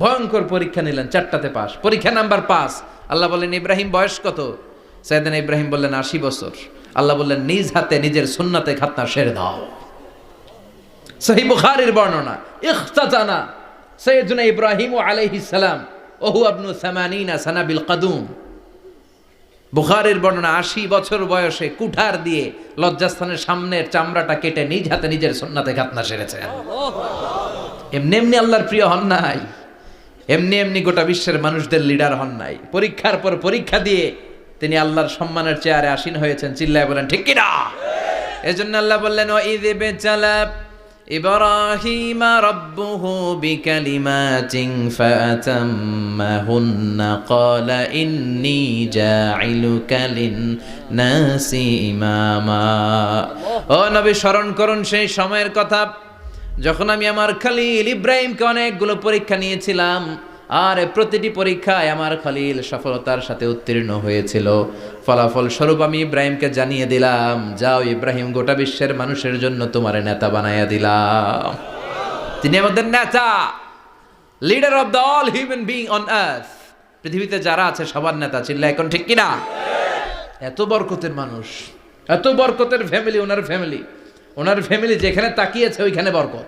ভয়ঙ্কর পরীক্ষা নিলেন চারটাতে পাস পরীক্ষা নাম্বার পাস আল্লাহ বললেন ইব্রাহিম বয়স কত? সাইদান ইব্রাহিম বললেন আশি বছর। আল্লাহ বললেন নিজ হাতে নিজের সুন্নাতে খাতনা সেরে দাও। সহি বুখারীর বর্ণনা ইখতাতানা সৈয়দুনা ইব্রাহিম আলাইহিস সালাম ওহু আবনু সামানিনা সানাবিল কাদুম। বুখারের বর্ণনা আশি বছর বয়সে কুঠার দিয়ে লজ্জাস্থানের সামনের চামড়াটা কেটে নিজ হাতে নিজের সন্নাতে খাতনা সেরেছেন। এমনি এমনি আল্লাহর প্রিয় হন নাই। এমনি এমনি গোটা বিশ্বের মানুষদের লিডার হন নাই পরীক্ষার পর পরীক্ষা দিয়ে তিনি আল্লাহর সম্মানের চেয়ারে আসীন হয়েছেন চিল্লায় বলেন ঠিক কিনা এজন্য আল্লাহ বললেন ও ঈদ বেচালা إبراهيم ربه بكلمات فأتمهن قال إني جاعلك للناس إماما ও নবী স্মরণ করুন সেই সময়ের কথা যখন আমি আমার খালিল ইব্রাহিমকে অনেকগুলো পরীক্ষা নিয়েছিলাম, আর প্রতিটি পরীক্ষায় আমার খালিল সফলতার সাথে উত্তীর্ণ হয়েছিল। ফলাফল স্বরূপ আমি ইব্রাহিমকে জানিয়ে দিলাম, যাও ইব্রাহিম, গোটা বিশ্বের মানুষের জন্য তোমার নেতা বানাইয়া দিলাম। তিনি আমাদের নেতা leader of the all human being on earth পৃথিবীতে যারা আছে, সবার নেতা, চিল্লা, এখন ঠিক কিনা? এত বরকতের মানুষ, এত বরকতের ফ্যামিলি ওনার ফ্যামিলি ওনার ফ্যামিলি যেখানে তাকিয়েছে, ওইখানে বরকত।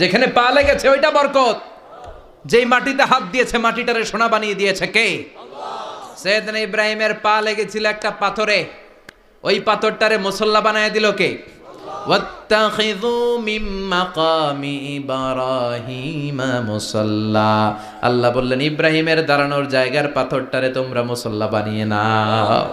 যেখানে পা লেগেছে, ওইটা বরকত। যেই মাটিতে হাত দিয়েছে, মাটিটারে সোনা বানিয়ে দিয়েছে কে? সেদিন ইব্রাহিমের পা লেগেছিল একটা পাথরে। ওই পাথরটারে মুসল্লা বানিয়ে দিল কে? আল্লাহ বললেন, ইব্রাহিমের দাঁড়ানোর জায়গার পাথরটারে তোমরা মুসল্লা বানিয়ে নাও।